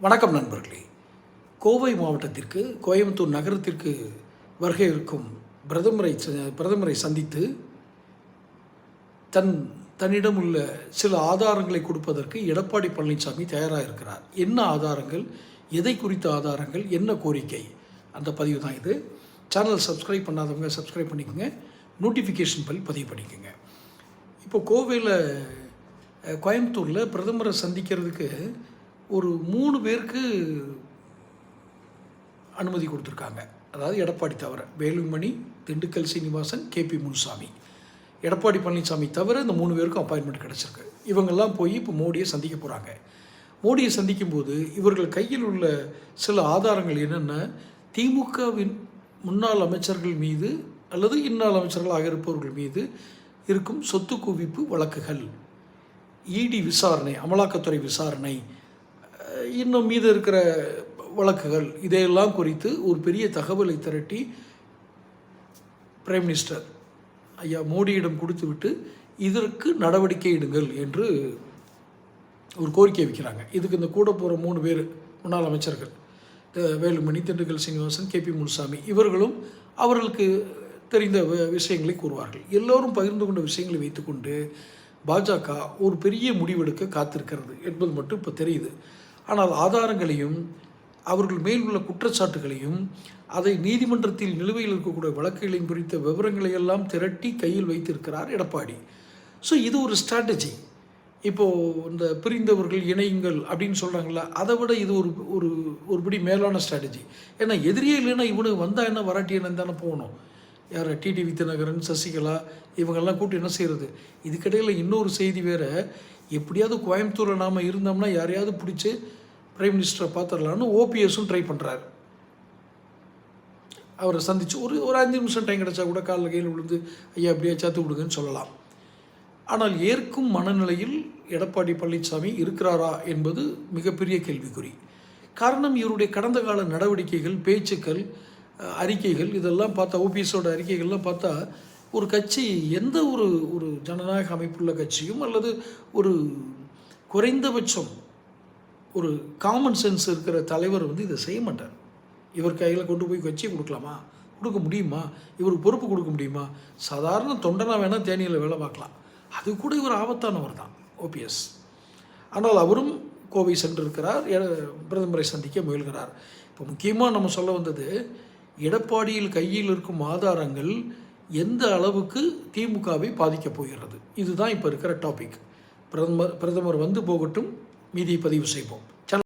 வணக்கம் நண்பர்களே. கோவை மாவட்டத்திற்கு கோயம்புத்தூர் நகரத்திற்கு வருகை இருக்கும் பிரதமரை ச- பிரதமரை சந்தித்து தன் தன்னிடம் உள்ள சில ஆதாரங்களை கொடுப்பதற்கு எடப்பாடி பழனிசாமி தயாராக இருக்கிறார் என்ன ஆதாரங்கள் எதை குறித்த ஆதாரங்கள் என்ன கோரிக்கை? அந்த பதிவு தான் இது. சேனல் சப்ஸ்கிரைப் பண்ணாதவங்க சப்ஸ்கிரைப் பண்ணிக்கோங்க. நோட்டிஃபிகேஷன் பல் பதிவு பண்ணிக்கோங்க. இப்போ கோவையில் கோயம்புத்தூரில் பிரதமரை சந்திக்கிறதுக்கு ஒரு மூணு பேருக்கு அனுமதி கொடுத்துருக்காங்க. அதாவது எடப்பாடி தவிர வேலுமணி திண்டுக்கல் சீனிவாசன் கேபி முனுசாமி. எடப்பாடி பழனிசாமி தவிர இந்த மூணு பேருக்கும் அப்பாயின்மெண்ட் கிடச்சிருக்கு. இவங்கெல்லாம் போய் இப்போ மோடியை சந்திக்க போகிறாங்க மோடியை சந்திக்கும்போது இவர்கள் கையில் உள்ள சில ஆதாரங்கள் என்னென்ன? திமுகவின் முன்னாள் அமைச்சர்கள் மீது அல்லது இன்னாள் அமைச்சர்களாக இருப்பவர்கள் மீது இருக்கும் சொத்து குவிப்பு வழக்குகள். இடி விசாரணை அமலாக்கத்துறை விசாரணை இன்னும் மீது இருக்கிற வழக்குகள் இதையெல்லாம் குறித்து ஒரு பெரிய தகவலை திரட்டி பிரைம் மினிஸ்டர் ஐயா மோடியிடம் கொடுத்துவிட்டு இதற்கு நடவடிக்கை எடுங்கள் என்று ஒரு கோரிக்கை வைக்கிறாங்க. இதுக்கு இந்த கூட போகிற மூணு பேர் முன்னாள் அமைச்சர்கள் த- வேலுமணி திண்டுக்கல் சீனிவாசன் கேபி முனுசாமி இவர்களும் அவர்களுக்கு தெரிந்த விஷயங்களை கூறுவார்கள். எல்லோரும் பகிர்ந்து கொண்ட விஷயங்களை வைத்துக்கொண்டு பாஜக ஒரு பெரிய முடிவெடுக்க காத்திருக்கிறது என்பது மட்டும் இப்போ தெரியுது. ஆனால் ஆதாரங்களையும் அவர்கள் மேல் உள்ள குற்றச்சாட்டுகளையும் அதை நீதிமன்றத்தில் நிலுவையில் இருக்கக்கூடிய வழக்குகளையும் குறித்த விவரங்களை எல்லாம் திரட்டி கையில் வைத்திருக்கிறார் எடப்பாடி. ஸோ இது ஒரு ஸ்ட்ராட்டஜி இப்போது இந்த பிரிந்தவர்கள் இணையுங்கள் அப்படின்னு சொல்கிறாங்களா அதை விட இது ஒரு ஒரு ஒருபடி மேலான ஸ்ட்ராட்டஜி ஏன்னா எதிரியே இல்லைன்னா இவனுக்கு வந்தால் என்ன வராட்டி என்ன தானே போகணும். யார்? டிடி வித்யநகரன் சசிகலா இவங்கெல்லாம் கூட்டி என்ன செய்கிறது இதுக்கிடையில் இன்னொரு செய்தி வேறு. எப்படியாவது கோயம்புத்தூரில் நாம் இருந்தோம்னா யாரையாவது பிடிச்சி பிரைம் மினிஸ்டரை பார்த்துடலான்னு ஓபிஎஸும் ட்ரை பண்ணுறாரு அவரை சந்தித்து ஒரு ஒரு அஞ்சு நிமிஷம் டைம் கிடச்சா கூட காலில் கையில் விழுந்து ஐயா அப்படியே சாத்து விடுங்கன்னு சொல்லலாம். ஆனால் ஏற்கும் மனநிலையில் எடப்பாடி பழனிசாமி இருக்கிறாரா என்பது மிகப்பெரிய கேள்விக்குறி. காரணம் இவருடைய கடந்த கால நடவடிக்கைகள் பேச்சுக்கள் அறிக்கைகள் இதெல்லாம் பார்த்தா ஓபிஎஸோட அறிக்கைகள்லாம் பார்த்தா ஒரு கட்சி எந்த ஒரு ஒரு ஜனநாயக அமைப்புள்ள கட்சியும் அல்லது ஒரு குறைந்தபட்சம் ஒரு காமன் சென்ஸ் இருக்கிற தலைவர் வந்து இதை செய்ய மாட்டார். இவர் கையில் கொண்டு போய் கட்சியை கொடுக்கலாமா? கொடுக்க முடியுமா? இவருக்கு பொறுப்பு கொடுக்க முடியுமா? சாதாரண தொண்டனா வேணால் தேனியில் வேலை பார்க்கலாம். அது கூட இவர் ஆபத்தானவர் தான் ஓபிஎஸ். ஆனால் அவரும் கோவை சென்றிருக்கிறார் பிரதமரை சந்திக்க முயல்கிறார். இப்போ முக்கியமாக நம்ம சொல்ல வந்தது எடப்பாடியில் கையில் இருக்கும் ஆதாரங்கள் எந்த அளவுக்கு திமுகவை பாதிக்கப் போகிறது? இதுதான் இப்போ இருக்கிற டாபிக் பிரதமர் பிரதமர் வந்து போகட்டும் மீதியை பதிவு செய்வோம்.